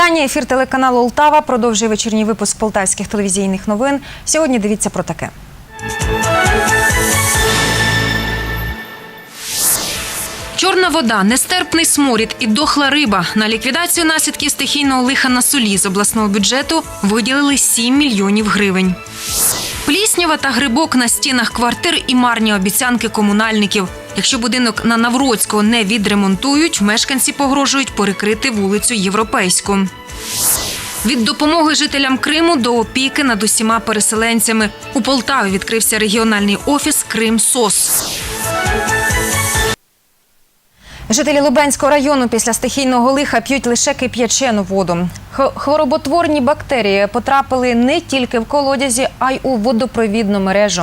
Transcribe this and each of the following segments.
Вітання. Ефір телеканалу Олтава продовжує вечірній випуск полтавських телевізійних новин. Сьогодні дивіться про таке. Чорна вода, нестерпний сморід і дохла риба. На ліквідацію наслідків стихійного лиха на солі з обласного бюджету виділили 7 мільйонів гривень. Пліснява та грибок на стінах квартир і марні обіцянки комунальників. Якщо будинок на Навроцького не відремонтують, мешканці погрожують перекрити вулицю Європейську. Від допомоги жителям Криму до опіки над усіма переселенцями у Полтаві відкрився регіональний офіс Крим СОС. Жителі Лубенського району після стихійного лиха п'ють лише кип'ячену воду. Хвороботворні бактерії потрапили не тільки в колодязі, а й у водопровідну мережу.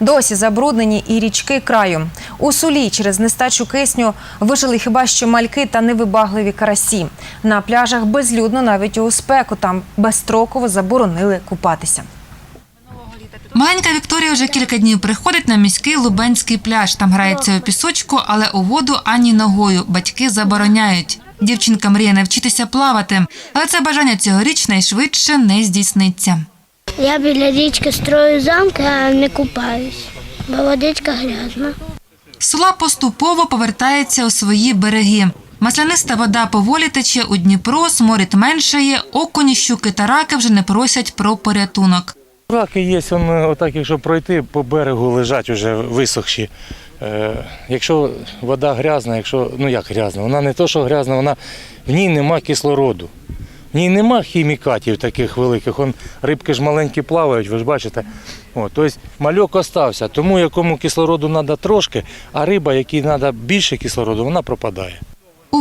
Досі забруднені і річки краю. У сулі через нестачу кисню вижили хіба що мальки та невибагливі карасі. На пляжах безлюдно навіть у спеку там безстроково заборонили купатися. Маленька Вікторія вже кілька днів приходить на міський Лубенський пляж. Там грається у пісочку, але у воду ані ногою. Батьки забороняють. Дівчинка мріє навчитися плавати, але це бажання цьогоріч найшвидше не здійсниться. Я біля річки строю замки, а не купаюсь, бо водичка грязна. Сула поступово повертається у свої береги. Масляниста вода поволі тече у Дніпро, сморід меншає, окуні, щуки та раки вже не просять про порятунок. Раки є, он, отак, якщо пройти по берегу лежать уже висохші. Е, якщо вода грязна, якщо, ну як грязна, вона не то, що грязна, вона в ній нема кислороду. В ній нема хімікатів таких великих. Он, рибки ж маленькі плавають, ви ж бачите. О, тобто мальок остався, тому якому кислороду треба трошки, а риба, якій треба більше кислороду, вона пропадає.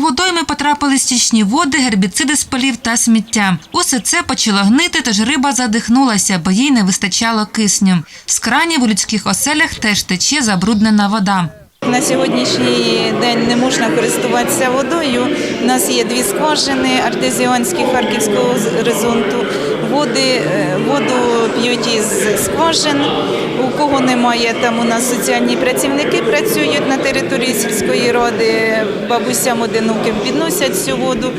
У водойми потрапили стічні води, гербіциди з полів та сміття. Усе це почало гнити, тож риба задихнулася, бо їй не вистачало кисню. З кранів у людських оселях теж тече забруднена вода. На сьогоднішній день не можна користуватися водою. У нас є дві скважини артезіонські Харківського горизонту. Води, е, воду п'ють із скважин. У кого немає, там у нас соціальні працівники працюють на території сільської ради, бабусям одиноким підносять цю воду.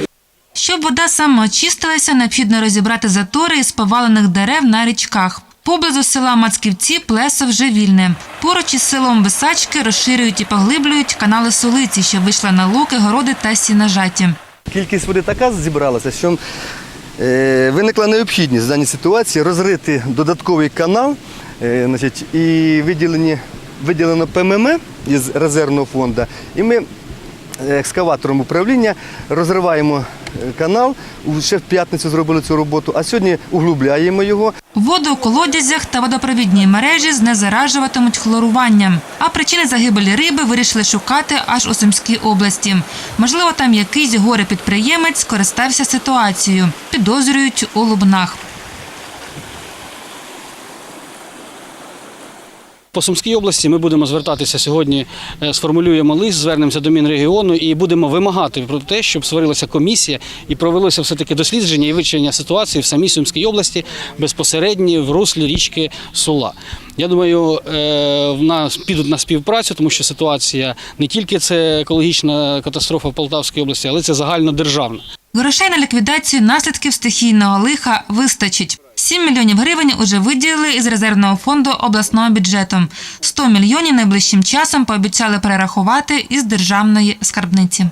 Щоб вода самоочистилася, необхідно розібрати затори із повалених дерев на річках. Поблизу села Мацківці плесо вже вільне. Поруч із селом Висачки розширюють і поглиблюють канали Солиці, що вийшла на луки, городи та сінажаті. Кількість води така зібралася, що виникла необхідність в даній ситуації розрити додатковий канал е, значить, і виділені, виділено ПММ із резервного фонду. І ми е, екскаватором управління розриваємо е, канал. Ще в п'ятницю зробили цю роботу, а сьогодні углубляємо його. Воду у колодязях та водопровідній мережі знезаражуватимуть хлоруванням. А причини загибелі риби вирішили шукати аж у Сумській області. Можливо, там якийсь горе-підприємець скористався ситуацією. Підозрюють у Лубнах. По Сумській області ми будемо звертатися сьогодні, е, сформулюємо лист, звернемося до Мінрегіону і будемо вимагати про те, щоб створилася комісія і провелося все-таки дослідження і вивчення ситуації в самій Сумській області безпосередньо в руслі річки Сула. Я думаю, е, в нас підуть на співпрацю, тому що ситуація не тільки це екологічна катастрофа в Полтавській області, але це загальнодержавна. Грошей на ліквідацію наслідків стихійного лиха вистачить. 7 мільйонів гривень уже виділили із резервного фонду обласного бюджету. 100 мільйонів найближчим часом пообіцяли перерахувати із державної скарбниці.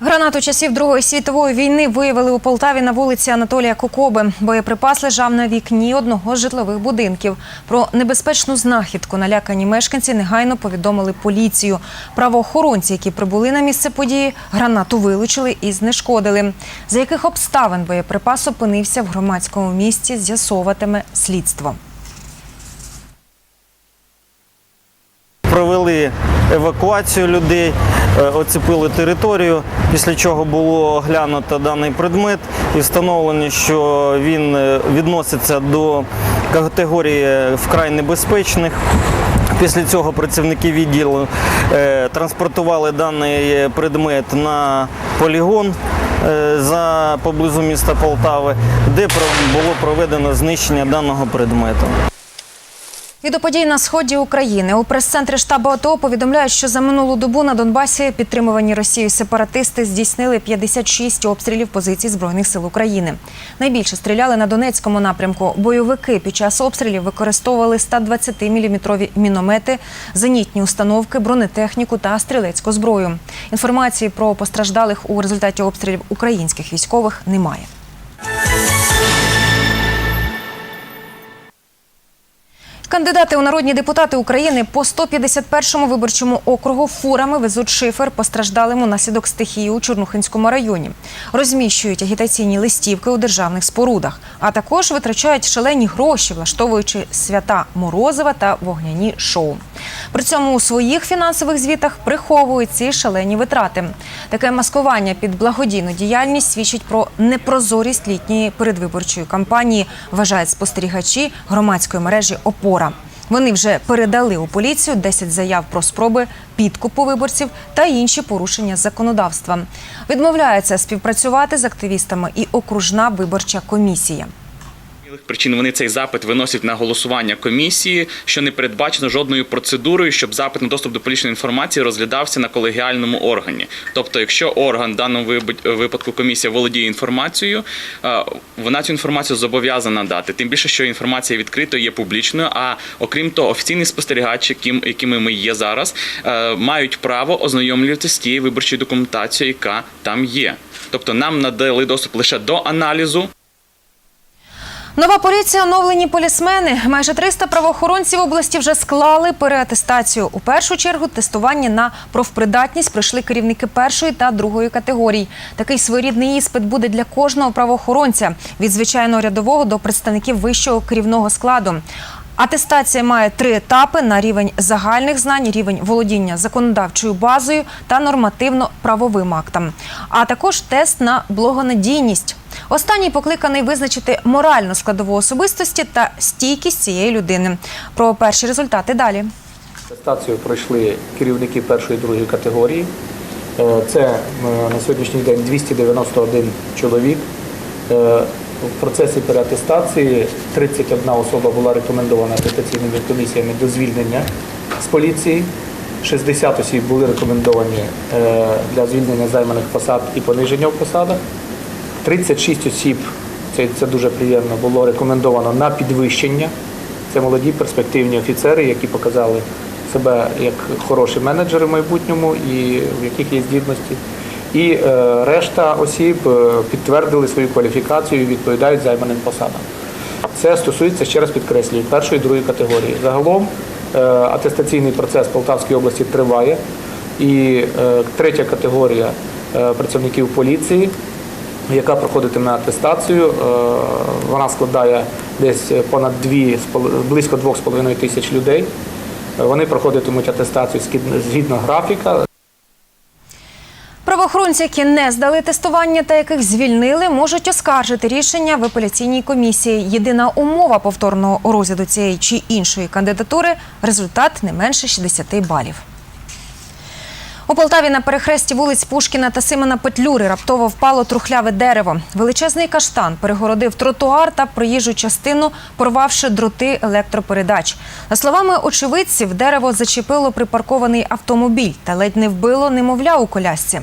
Гранату часів Другої світової війни виявили у Полтаві на вулиці Анатолія Кокоби. Боєприпас лежав на вікні одного з житлових будинків. Про небезпечну знахідку налякані мешканці негайно повідомили поліцію. Правоохоронці, які прибули на місце події, гранату вилучили і знешкодили. За яких обставин боєприпас опинився в громадському місці, з'ясовуватиме слідство. Провели евакуацію людей, е, оцепили територію, після чого було оглянуто даний предмет і встановлено, що він е, відноситься до категорії вкрай небезпечних. Після цього працівники відділу е, транспортували даний предмет на полігон е, за поблизу міста Полтави, де про- було проведено знищення даного предмету. І до подій на сході України у прес-центрі штабу АТО повідомляють, що за минулу добу на Донбасі підтримувані Росією сепаратисти здійснили 56 обстрілів позицій збройних сил України. Найбільше стріляли на Донецькому напрямку. Бойовики під час обстрілів використовували 120-мм міномети, зенітні установки, бронетехніку та стрілецьку зброю. Інформації про постраждалих у результаті обстрілів українських військових немає. Кандидати у народні депутати України по 151-му виборчому округу фурами везуть шифер постраждалим унаслідок стихії у Чорнухинському районі. Розміщують агітаційні листівки у державних спорудах, а також витрачають шалені гроші, влаштовуючи свята Морозива та вогняні шоу. При цьому у своїх фінансових звітах приховують ці шалені витрати. Таке маскування під благодійну діяльність свідчить про непрозорість літньої передвиборчої кампанії, вважають спостерігачі громадської мережі Опора. Вони вже передали у поліцію 10 заяв про спроби підкупу виборців та інші порушення законодавства. Відмовляється співпрацювати з активістами і окружна виборча комісія. Причин вони цей запит виносять на голосування комісії, що не передбачено жодною процедурою, щоб запит на доступ до публічної інформації розглядався на колегіальному органі. Тобто, якщо орган в даному випадку комісія володіє інформацією, е, вона цю інформацію зобов'язана дати. Тим більше, що інформація відкрито є публічною. А окрім того, офіційний спостерігач, яким якими ми є зараз, е, мають право ознайомлюватися з тією виборчою документацією, яка там є. Тобто нам надали доступ лише до аналізу. Нова поліція, оновлені полісмени. Майже 300 правоохоронців області вже склали переатестацію. У першу чергу тестування на профпридатність пройшли керівники першої та другої категорій. Такий своєрідний іспит буде для кожного правоохоронця від звичайного рядового до представників вищого керівного складу. Атестація має три етапи на рівень загальних знань, рівень володіння законодавчою базою та нормативно-правовим актом, а також тест на благонадійність. Останній покликаний визначити моральну складову особистості та стійкість цієї людини. Про перші результати далі. Атестацію пройшли керівники першої і другої категорії. Е, Це е, на сьогоднішній день 291 чоловік. В процесі переатестації 31 особа була рекомендована атестаційними комісіями до звільнення з поліції. 60 осіб були рекомендовані е, для звільнення займаних посад і пониження в посадах. 36 осіб, це, це дуже приємно, було рекомендовано на підвищення. Це молоді перспективні офіцери, які показали себе як хороші менеджери в майбутньому і в яких є здібності. І е, решта осіб е, підтвердили свою кваліфікацію і відповідають займаним посадам. Це стосується, ще раз підкреслюю, першої і другої категорії. Загалом е, атестаційний процес в Полтавській області триває. І третя категорія працівників поліції, яка проходитиме атестацію, вона складає десь понад дві, з пол- близько 2,5 тисяч людей. Вони проходитимуть атестацію згідно графіка. Правоохоронці, які не здали тестування та яких звільнили, можуть оскаржити рішення в апеляційній комісії. Єдина умова повторного розгляду цієї чи іншої кандидатури результат не менше 60 балів. У Полтаві на перехресті вулиць Пушкіна та Симона Петлюри раптово впало трухляве дерево. Величезний каштан перегородив тротуар та проїжджу частину, порвавши дроти електропередач. За словами очевидців, дерево зачепило припаркований автомобіль та ледь не вбило немовля у колясці.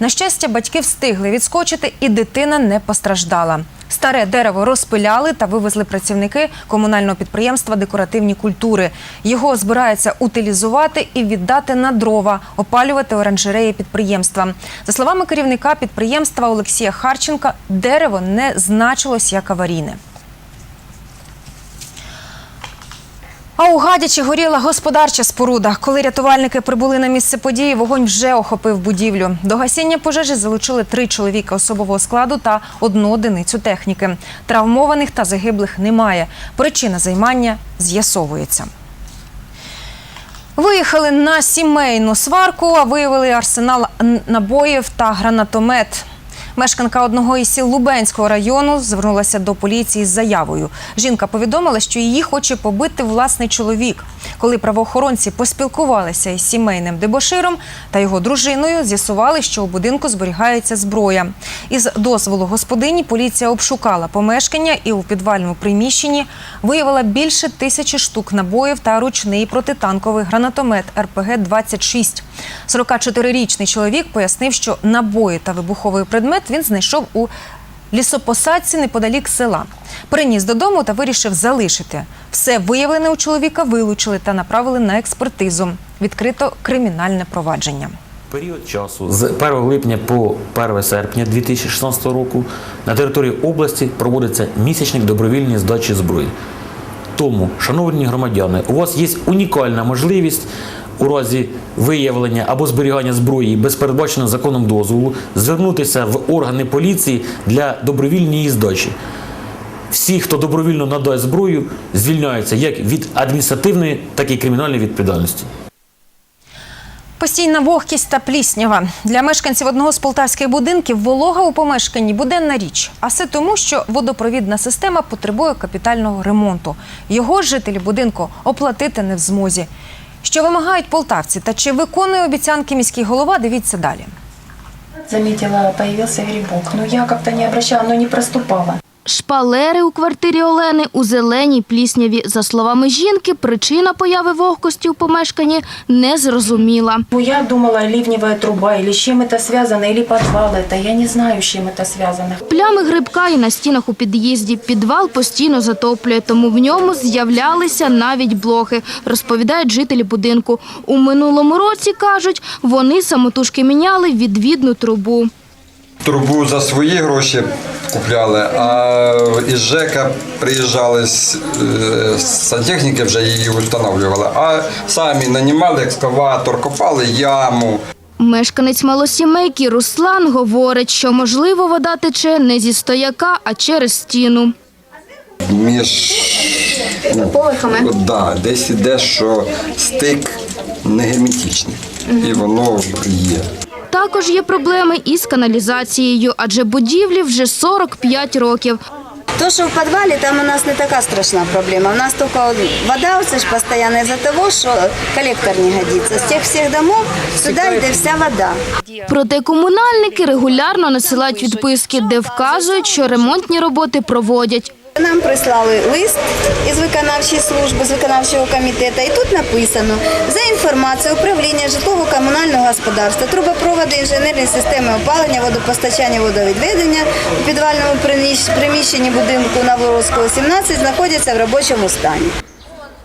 На щастя, батьки встигли відскочити, і дитина не постраждала. Старе дерево розпиляли та вивезли працівники комунального підприємства декоративні культури. Його збираються утилізувати і віддати на дрова, опалювати оранжереї підприємства. За словами керівника підприємства Олексія Харченка, дерево не значилось як аварійне. А у Гадячі горіла господарча споруда. Коли рятувальники прибули на місце події, вогонь вже охопив будівлю. До гасіння пожежі залучили три чоловіка особового складу та одну одиницю техніки. Травмованих та загиблих немає. Причина займання з'ясовується. Виїхали на сімейну сварку, а виявили арсенал набоїв та гранатомет. Мешканка одного із сіл Лубенського району звернулася до поліції з заявою. Жінка повідомила, що її хоче побити власний чоловік. Коли правоохоронці поспілкувалися із сімейним дебоширом та його дружиною, з'ясували, що у будинку зберігається зброя. Із дозволу господині поліція обшукала помешкання і у підвальному приміщенні виявила більше тисячі штук набоїв та ручний протитанковий гранатомет РПГ-26. 44-річний чоловік пояснив, що набої та вибуховий предмет він знайшов у лісопосадці неподалік села. Приніс додому та вирішив залишити. Все виявлене у чоловіка вилучили та направили на експертизу. Відкрито кримінальне провадження. Період часу з 1 липня по 1 серпня 2016 року на території області проводиться місячник добровільної здачі зброї. Тому, шановні громадяни, у вас є унікальна можливість у разі виявлення або зберігання зброї без передбаченого законом дозволу звернутися в органи поліції для добровільної її здачі. Всі, хто добровільно надасть зброю, звільняються як від адміністративної, так і кримінальної відповідальності. Постійна вогкість та пліснява для мешканців одного з полтавських будинків волога у помешканні буденна річ. А все тому, що водопровідна система потребує капітального ремонту. Його жителі будинку оплатити не в змозі. Що вимагають полтавці та чи виконує обіцянки міський голова? Дивіться далі. Заметила, появился грибок. Но я как-то не обращала, оно не проступало. Шпалери у квартирі Олени у зеленій плісняві. За словами жінки, причина появи вогкості у помешканні незрозуміла. Ну, я думала, ливневая труба, или с чем это связано, или подвал это. Я не знаю, с чем это связано. Плями грибка і на стінах у під'їзді. Підвал постійно затоплює, тому в ньому з'являлися навіть блохи, розповідають жителі будинку. У минулому році, кажуть, вони самотужки міняли відвідну трубу. Трубу за свої гроші купляли, а із ЖЕКа приїжджали з е, сантехніки, вже її встановлювали, а самі нанімали екскаватор, копали яму. Мешканець малосімейки Руслан говорить, що можливо вода тече не зі стояка, а через стіну. Між ну, да, десь іде, що стик не герметичний. І воно є. Також є проблеми із каналізацією, адже будівлі вже 45 років. То, що в підвалі, там у нас не така страшна проблема. У нас тільки вода оце ж постійно із-за того, що колектор не годиться. З тих всіх домов сюди йде вся вода. Проте комунальники регулярно насилають відписки, де вказують, що ремонтні роботи проводять. Нам прислали лист із виконавчої служби, з виконавчого комітету, і тут написано за інформацією управління житлово-комунального господарства, трубопроводи, інженерні системи опалення, водопостачання, водовідведення у підвальному приміщенні будинку Новорозького 17 знаходяться в робочому стані.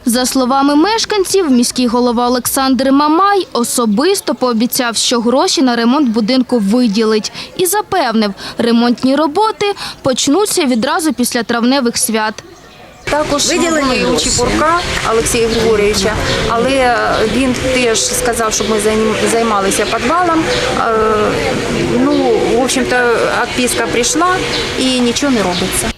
За словами мешканців, міський голова Олександр Мамай особисто пообіцяв, що гроші на ремонт будинку виділить. І запевнив, ремонтні роботи почнуться відразу після травневих свят. Також Виділені у. Чепурка Олексія Григорьовича, але він теж сказав, щоб ми займалися підвалом. Е, Ну, в общем-то, відписка прийшла і нічого не робиться.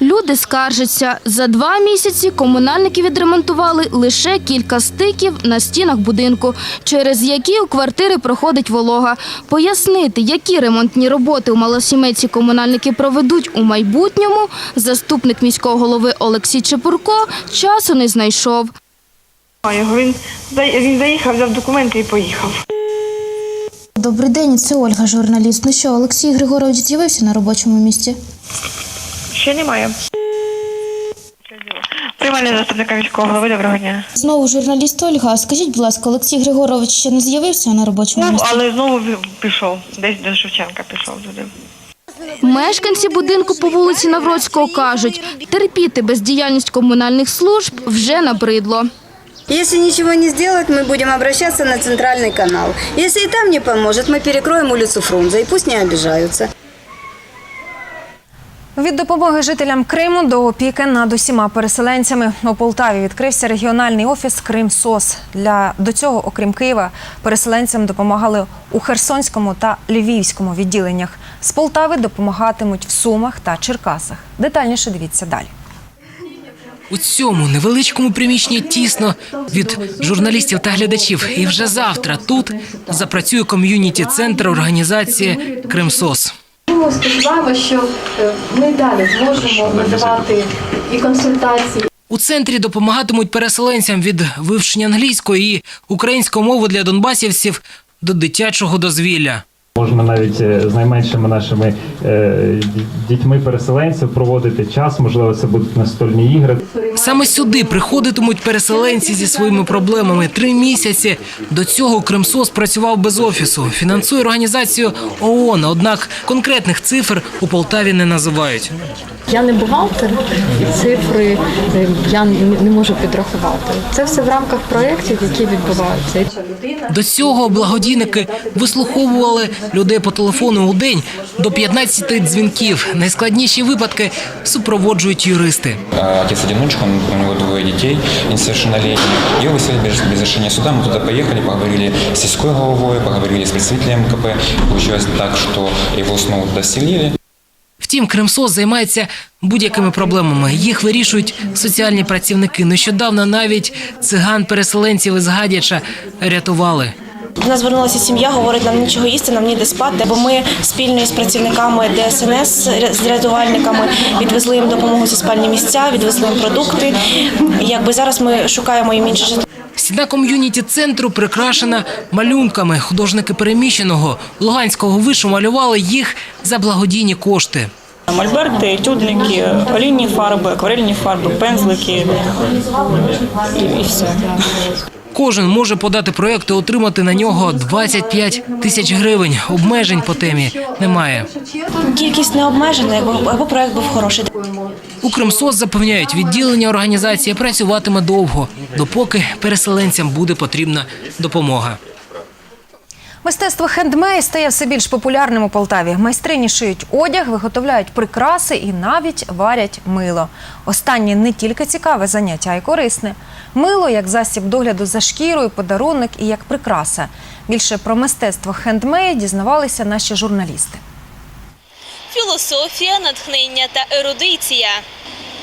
Люди скаржаться, за два місяці комунальники відремонтували лише кілька стиків на стінах будинку, через які у квартири проходить волога. Пояснити, які ремонтні роботи у малосімейці комунальники проведуть у майбутньому, заступник міського голови Олексій Чепурко часу не знайшов. Він, він заїхав, взяв документи і поїхав. Добрий день, це Ольга, журналіст. Ну що, Олексій Григорович з'явився на робочому місці? Ще немає. Приймальний заступника міського голови, доброго дня. Знову журналіст Ольга. Скажіть, будь ласка, Олексій Григорович ще не з'явився на робочому Ну, місці? але знову пішов, десь до Шевченка пішов туди. Мешканці будинку по вулиці Навроцького кажуть, терпіти бездіяльність комунальних служб вже набридло. Если ничего не сделать, мы будем обращаться на центральный канал. Если и там не поможет, мы перекроем улицу Фрунзе, и пусть не обижаются. Від допомоги жителям Криму до опіки над усіма переселенцями у Полтаві відкрився регіональний офіс Крим СОС. Для до цього, окрім Києва, переселенцям допомагали у Херсонському та Львівському відділеннях. З Полтави допомагатимуть в Сумах та Черкасах. Детальніше дивіться далі. У цьому невеличкому приміщенні тісно від журналістів та глядачів. І вже завтра тут запрацює ком'юніті центр організації Кримсос. Тому сподіваємося, що е, ми далі зможемо надавати і консультації, У центрі допомагатимуть переселенцям від вивчення англійської і української мови для донбасівців до дитячого дозвілля. Можемо навіть е, з найменшими нашими е, дітьми переселенців проводити час. Можливо, це будуть настольні ігри. Саме сюди приходитимуть переселенці зі своїми проблемами. Три місяці до цього Кримсос працював без офісу. Фінансує організацію ООН, однак конкретних цифр у Полтаві не називають. Я не бухгалтер, і цифри е, я не можу підрахувати. Це все в рамках проєктів, які відбуваються. До цього благодійники вислуховували людей по телефону у день до 15 дзвінків. Найскладніші випадки супроводжують юристи. Отец-одиночка, он- у него двое детей несовершеннолетних. Его выселили без, без решения суда. Мы туда поехали, поговорили с сельской головой, поговорили с представителем КП. Получилось так, что его снова туда. Втім, Кримсос займається будь-якими проблемами. Їх вирішують соціальні працівники. Нещодавно навіть циган-переселенців із Гадяча рятували. До нас звернулася сім'я, говорить, нам нічого їсти, нам ніде спати. Бо ми спільно із працівниками ДСНС з рятувальниками відвезли їм допомогу зі спальні місця, відвезли їм продукти. Якби зараз ми шукаємо їм інше житло. Стіна ком'юніті центру прикрашена малюнками. Художники переміщеного Луганського вишу малювали їх за благодійні кошти. Мольберти, етюдники, олійні фарби, акварельні фарби, пензлики і все. Кожен може подати проєкт і отримати на нього 25 тисяч гривень. Обмежень по темі немає. Кількість не обмежена, або проект був хороший. У Кримсос запевняють, відділення організації працюватиме довго, допоки переселенцям буде потрібна допомога. Мистецтво хендмейд стає все більш популярним у Полтаві. Майстрині шиють одяг, виготовляють прикраси і навіть варять мило. Останнє не тільки цікаве заняття, а й корисне. Мило як засіб догляду за шкірою, подарунок і як прикраса. Більше про мистецтво хендмейд дізнавалися наші журналісти. Філософія, натхнення та ерудиція.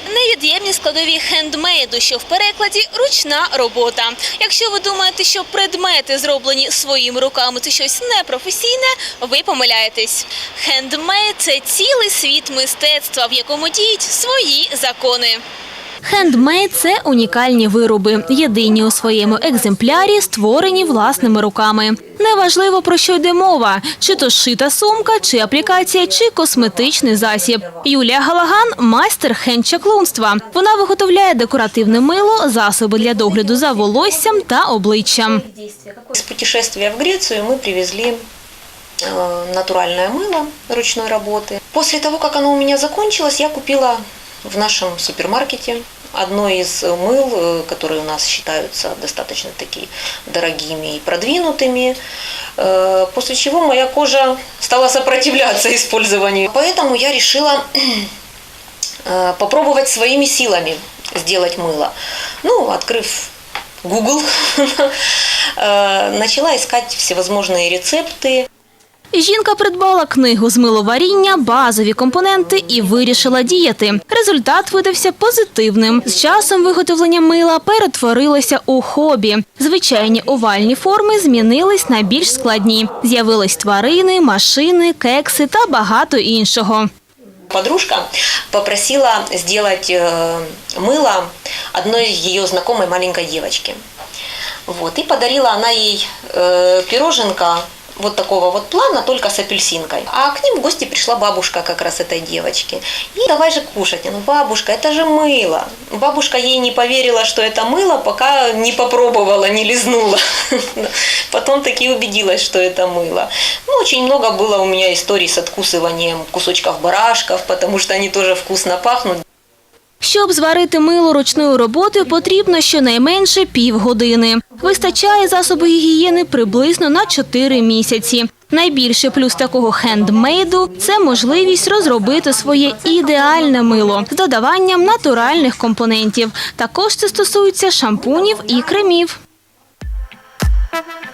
Невід'ємні складові хендмейду, що в перекладі ручна робота. Якщо ви думаєте, що предмети зроблені своїми руками, це щось непрофесійне, ви помиляєтесь. Хендмейд це цілий світ мистецтва, в якому діють свої закони. Хендмейд це унікальні вироби, єдині у своєму екземплярі, створені власними руками. Неважливо про що йде мова: чи то шита сумка, чи аплікація, чи косметичний засіб. Юлія Галаган майстер хендчаклунства. Вона виготовляє декоративне мило, засоби для догляду за волоссям та обличчям. Из путешествия в Грецию мы привезли э, натуральное мыло ручной работы. После того, как оно у меня закончилось, я купила в нашем супермаркете Одно из мыл, э, которые у нас считаются достаточно такие дорогими и продвинутыми, э, после чего моя кожа стала сопротивляться использованию. Поэтому я решила э, попробовать своими силами сделать мыло. Ну, открыв Google, начала искать всевозможные рецепты. Жінка придбала книгу з миловаріння, базові компоненти і вирішила діяти. Результат видався позитивним. З часом виготовлення мила перетворилося у хобі. Звичайні овальні форми змінились на більш складні. З'явились тварини, машини, кекси та багато іншого. Подружка попросила сделать э, мыло одной ее знакомой маленькой девочки. Вот, и подарила она ей э, пироженка вот такого вот плана, только с апельсинкой. А к ним в гости пришла бабушка как раз этой девочки. И давай же кушать. Ну, бабушка, это же мыло. Бабушка ей не поверила, что это мыло, пока не попробовала, не лизнула. Потом таки убедилась, что это мыло. Ну, очень много было у меня историй с откусыванием кусочков барашков, потому что они тоже вкусно пахнут. Щоб зварити мило ручною роботою, потрібно щонайменше півгодини. Вистачає засобу гігієни приблизно на 4 місяці. Найбільший плюс такого хендмейду – це можливість розробити своє ідеальне мило з додаванням натуральних компонентів. Також це стосується шампунів і кремів.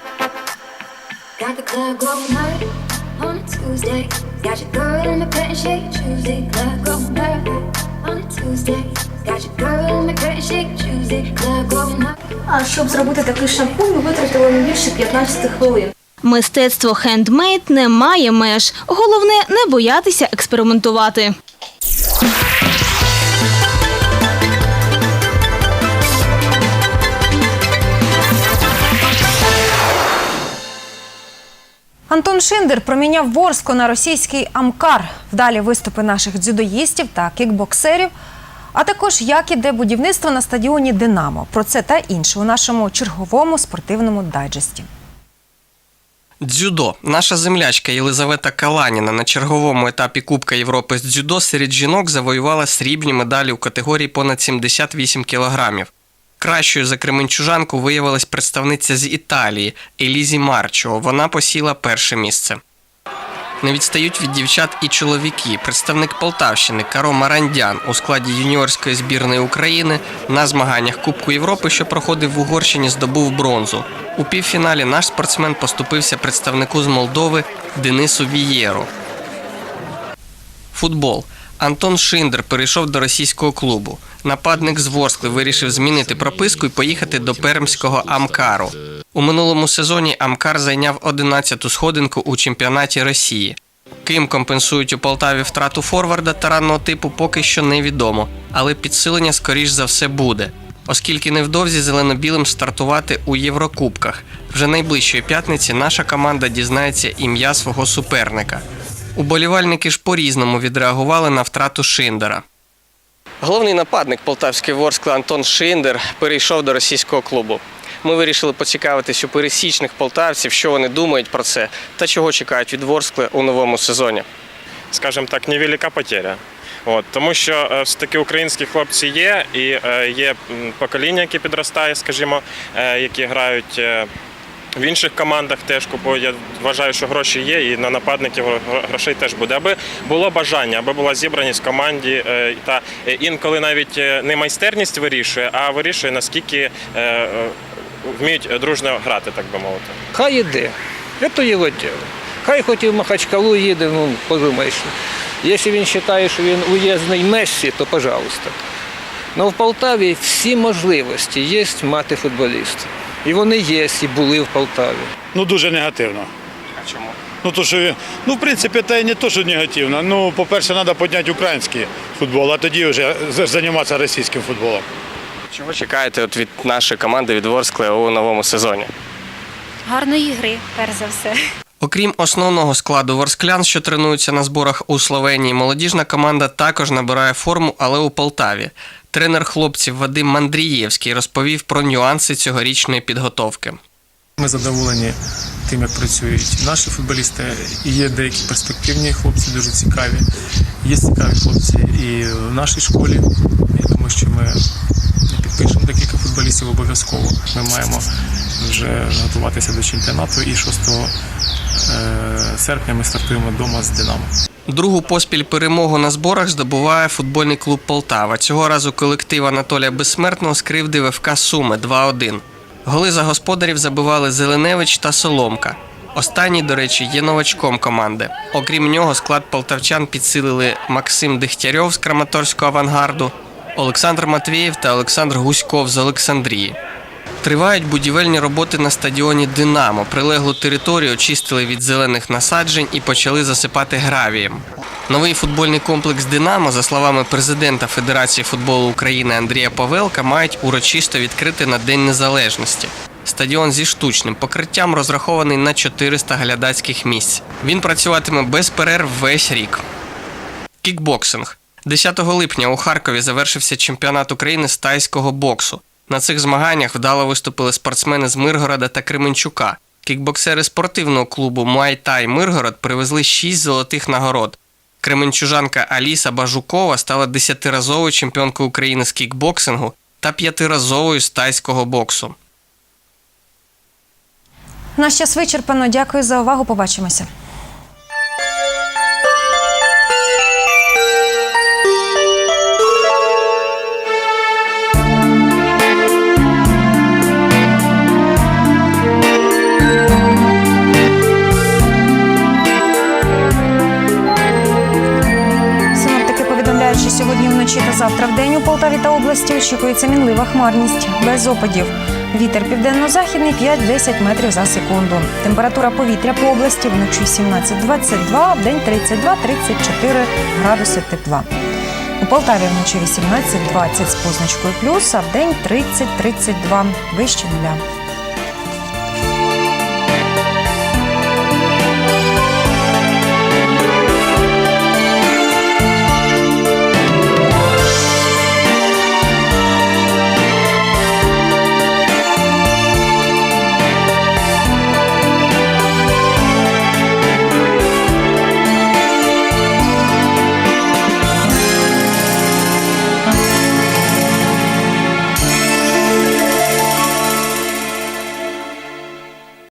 Tuesday. Got your girl in the curtain shake Tuesday. Club going hard on a Tuesday. Got your girl in the curtain shake Tuesday. Club going hard. А щоб зробити такий шампунь, ми витратили не більше 15 хвилин. Мистецтво хендмейд не має меж. Головне не боятися експериментувати. Антон Шиндер проміняв Ворску на російський Амкар. Вдалі виступи наших дзюдоїстів та кікбоксерів. А також як іде будівництво на стадіоні Динамо. Про це та інше у нашому черговому спортивному дайджесті. Дзюдо. Наша землячка Єлизавета Каланіна на черговому етапі Кубка Європи з дзюдо серед жінок завоювала срібні медалі у категорії понад 78 кілограмів. Кращою за кременчужанку виявилась представниця з Італії Елізі Марчо. Вона посіла перше місце. Не відстають від дівчат і чоловіки. Представник Полтавщини Каро Марандян у складі юніорської збірної України на змаганнях Кубку Європи, що проходив в Угорщині, здобув бронзу. У півфіналі наш спортсмен поступився представнику з Молдови Денису Вієру. Футбол. Антон Шиндер перейшов до російського клубу. Нападник з Ворскли вирішив змінити прописку і поїхати до пермського Амкару. У минулому сезоні Амкар зайняв 11-ту сходинку у чемпіонаті Росії. Ким компенсують у Полтаві втрату форварда таранного типу, поки що невідомо, але підсилення скоріш за все буде. Оскільки невдовзі зелено-білим стартувати у Єврокубках. Вже найближчої п'ятниці наша команда дізнається ім'я свого суперника. Уболівальники ж по-різному відреагували на втрату Шиндера. Головний нападник полтавської Ворскли Антон Шиндер перейшов до російського клубу. Ми вирішили поцікавитись у пересічних полтавців, що вони думають про це та чого чекають від Ворскли у новому сезоні. скажімо так, невелика потеря. От, тому що е, все таки українські хлопці є, і е, є покоління, яке підростає, скажімо, е, які грають в інших командах теж купують. Я вважаю, що гроші є, і на нападників грошей теж буде. Аби було бажання, аби була зібраність в команді, е, та е, інколи навіть е, не майстерність вирішує, а вирішує наскільки вміють дружно грати, так би мовити. Хай іде. Це його діло. Хай хоч і в Махачкалу їде, ну, подумаєш. Якщо він вважає, що він уїзний Мессі, то пожалуйста. Ну в Полтаві всі можливості є мати футболіста. І вони є, і були в Полтаві. Ну дуже негативно. А чому? Ну то що ну в принципі, це не то, що негативно. Ну, по-перше, треба підняти український футбол, а тоді вже займатися російським футболом. Чого чекаєте от від нашої команди від Ворскли у новому сезоні? Гарної гри, перш за все. Окрім основного складу ворсклян, що тренуються на зборах у Словенії, молодіжна команда також набирає форму, але у Полтаві. Тренер хлопців Вадим Мандрієвський розповів про нюанси цьогорічної підготовки. Ми задоволені тим, як працюють наші футболісти. Є деякі перспективні хлопці, дуже цікаві. Є цікаві хлопці і в нашій школі. Я думаю, що ми підпишемо декілька футболістів обов'язково. Ми маємо вже готуватися до чемпіонату і 6 е, серпня ми стартуємо вдома з Динамо. Другу поспіль перемогу на зборах здобуває футбольний клуб Полтава. Цього разу колектив Анатолія Безсмертного скривдив ФК Суми 2-1. Голи за господарів забивали Зеленевич та Соломка. Останній, до речі, є новачком команди. Окрім нього, склад полтавчан підсилили Максим Дегтярьов з Краматорського авангарду, Олександр Матвієв та Олександр Гуськов з Олександрії. Тривають будівельні роботи на стадіоні Динамо. Прилеглу територію очистили від зелених насаджень і почали засипати гравієм. Новий футбольний комплекс Динамо, за словами президента Федерації футболу України Андрія Павелка, мають урочисто відкрити на День Незалежності. Стадіон зі штучним покриттям розрахований на 400 глядацьких місць. Він працюватиме без перерв весь рік. Кікбоксинг. 10 липня у Харкові завершився чемпіонат України з тайського боксу. На цих змаганнях вдало виступили спортсмени з Миргорода та Кременчука. Кікбоксери спортивного клубу Муай-Тай Миргород привезли 6 золотих нагород. Кременчужанка Аліса Бажукова стала 10-разовою чемпіонкою України з кікбоксингу та п'ятиразовою з тайського боксу. Наш час вичерпано. Дякую за увагу. Побачимося. Вночі та завтра в день у Полтаві та області очікується мінлива хмарність без опадів. Вітер південно-західний 5-10 метрів за секунду. Температура повітря по області вночі 17-22, в день 32-34 градуси тепла. У Полтаві вночі 18-20 з позначкою плюс, а в день 30-32 вище нуля.